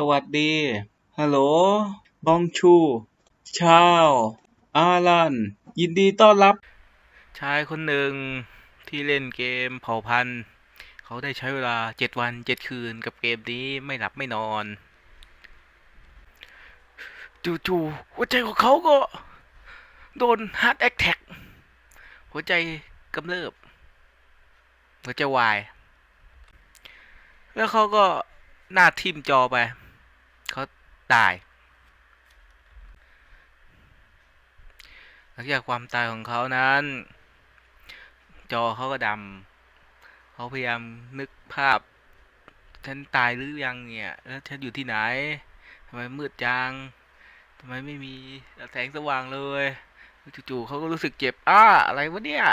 สวัสดี ฮัลโหล บองชู ชาว อารัน ยินดีต้อนรับ ชายคนหนึ่งที่เล่นเกมเผ่าพันธุ์ เขาได้ใช้เวลาเจ็ดวันเจ็ดคืนกับเกมนี้ไม่หลับไม่นอน จู่ๆหัวใจของเขาก็ โดนฮาร์ดแอ t แท็กหัวใจกำเริบหัวใจวาย แล้วเขาก็หน้าทิ่มจอไป เขาตาย หลังจากความตายของเขานั้น จอเขาก็ดำเขาพยายามนึกภาพ ฉันตายหรือยังเนี่ย แล้วฉันอยู่ที่ไหนทำไมมืดจังทำไมไม่มีแสงสว่างเลยจู่ๆเขาก็รู้สึกเจ็บอ้าอะไรวะเนี่ย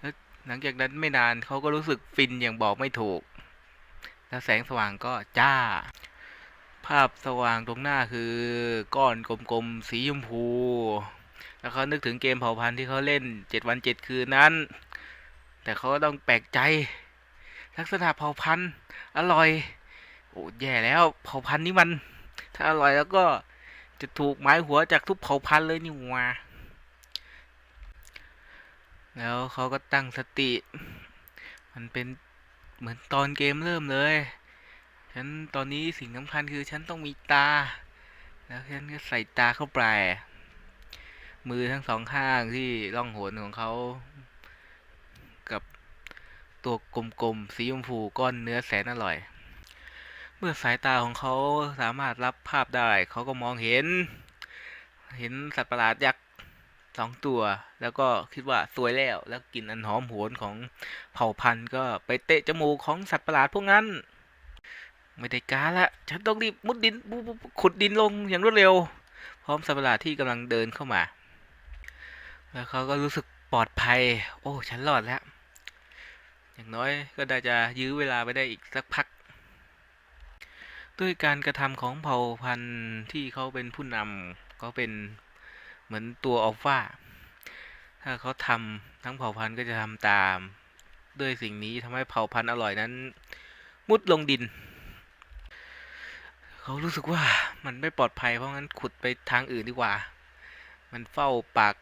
แล้วหลังจากนั้นไม่นานเขาก็รู้สึกฟินอย่างบอกไม่ถูก แล้วแสงสว่างก็จ้า ภาพสว่างตรงหน้าคือก้อนกลมๆสีชมพู แล้วเขานึกถึงเกมเผ่าพันธุ์ที่เขาเล่นเจ็ดวันเจ็ดคืนนั้น แต่เขาก็ต้องแปลกใจ ลักษณะเผ่าพันธุ์อร่อย โอ้แย่แล้วเผ่าพันธุ์นี้มัน ถ้าอร่อยแล้วก็จะถูกหมายหัวจากทุกเผ่าพันธุ์เลยนี่ว่าแล้วเขาก็ตั้งสติ มันเป็นเหมือนตอนเกมเริ่มเลย ฉันตอนนี้สิ่งสำคัญคือฉันต้องมีตา แล้วฉันก็ใส่ตาเข้าไป มือทั้งสองข้างที่ล่องหนของเขากับตัวกลมๆสีชมพูก้อนเนื้อแสนอร่อย เมื่อสายตาของเขาสามารถรับภาพได้ เขาก็มองเห็น เห็นสัตว์ประหลาดยักษ์สองตัว แล้วก็คิดว่าสวยแล้ว แล้วกลิ่นอันหอมหวนของเผ่าพันธุ์ก็ไปเตะจมูกของสัตว์ประหลาดพวกนั้น ไม่ได้การละ ฉันต้องรีบมุดดินขุดดินลงอย่างรวดเร็ว พร้อมสัตว์ประหลาดที่กำลังเดินเข้ามา แล้วเขาก็รู้สึกปลอดภัย โอ้ ฉันรอดแล้ว อย่างน้อยก็ได้จะยื้อเวลาไปได้อีกสักพัก ด้วยการกระทำของเผ่าพันธุ์ที่เขาเป็นผู้นำเขาเป็นเหมือนตัวอัลฟาถ้าเขาทำทั้งเผ่าพันธุ์ก็จะทำตาม ด้วยสิ่งนี้ทำให้เผ่าพันธุ์อร่อยนั้น มุดลงดิน เขารู้สึกว่ามันไม่ปลอดภัยเพราะงั้นขุดไปทางอื่นดีกว่า มันเฝ้าปาก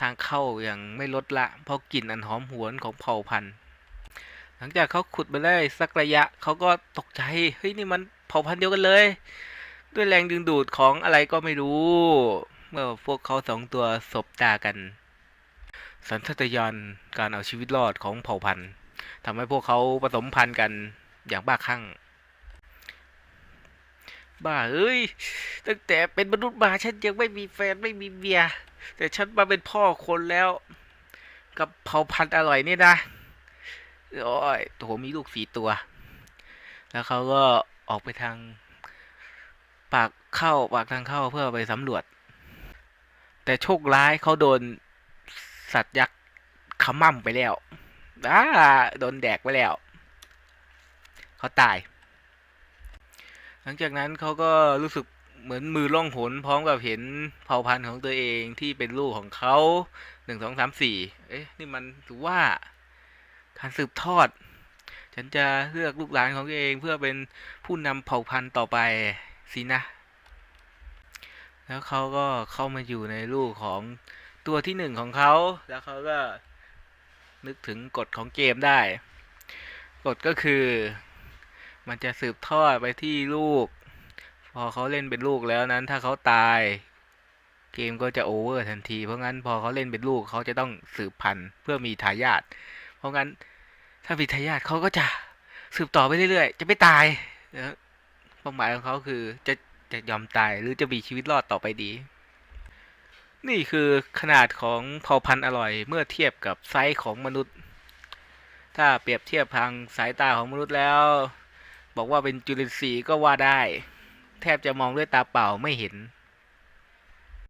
ทางเข้าอย่างไม่ลดละ เพราะกลิ่นอันหอมหวนของเผ่าพันธุ์หลังจากเขาขุดไปได้สักระยะเขาก็ตกใจเฮ้ยนี่มันเผ่าพันธุ์เดียวกันเลย ด้วยแรงดึงดูดของอะไรก็ไม่รู้ เมื่อพวกเขาสองตัวสบตากัน สัญชาตญาณการเอาชีวิตรอดของเผ่าพันธุ์ทำให้พวกเขาผสมพันธุ์กันอย่างบ้าคลั่ง บ้าเอ้ย ตั้งแต่เป็นมนุษย์มาฉันยังไม่มีแฟนไม่มีเมีย แต่ฉันมาเป็นพ่อคนแล้ว กับเผ่าพันธุ์อร่อยนี่นะโอ้ยโหมีลูกสีตัว แล้วเขาก็ออกไปทาง ปากเข้าปากทางเข้าเพื่อไปสำรวจ แต่โชคร้ายเขาโดนสัตว์ยักษ์ขมั่มไปแล้วอ้าโดนแดกไปแล้ว เขาตาย หลังจากนั้นเขาก็รู้สึกเหมือนมือล่องหนพร้อมกับเห็นเผ่าพันธุ์ของตัวเองที่เป็นลูกของเขาหนึ่งสองสามสี่เอ๊ะนี่มันถือว่าการสืบทอด ฉันจะเลือกลูกหลานของตัวเองเพื่อเป็นผู้นำเผ่าพันธุ์ต่อไปสินะ แล้วเขาก็เข้ามาอยู่ในลูกของตัวที่หนึ่งของเขา แล้วเขาก็นึกถึงกฎของเกมได้ กฎก็คือ มันจะสืบทอดไปที่ลูก พอเขาเล่นเป็นลูกแล้วนั้นถ้าเขาตาย เกมก็จะโอเวอร์ทันที เพราะงั้นพอเขาเล่นเป็นลูกเขาจะต้องสืบพันธุ์เพื่อมีทายาทเพราะงั้นถ้ามีทายาทเขาก็จะสืบต่อไปเรื่อยๆ จะไม่ตายนะเป้าหมายของเขาคือจะจะยอมตายหรือจะมีชีวิตรอดต่อไปดี นี่คือขนาดของเผ่าพันธุ์อร่อยเมื่อเทียบกับไซส์ของมนุษย์ ถ้าเปรียบเทียบทางสายตาของมนุษย์แล้ว บอกว่าเป็นจุลินทรีย์ก็ว่าได้ แทบจะมองด้วยตาเปล่าไม่เห็น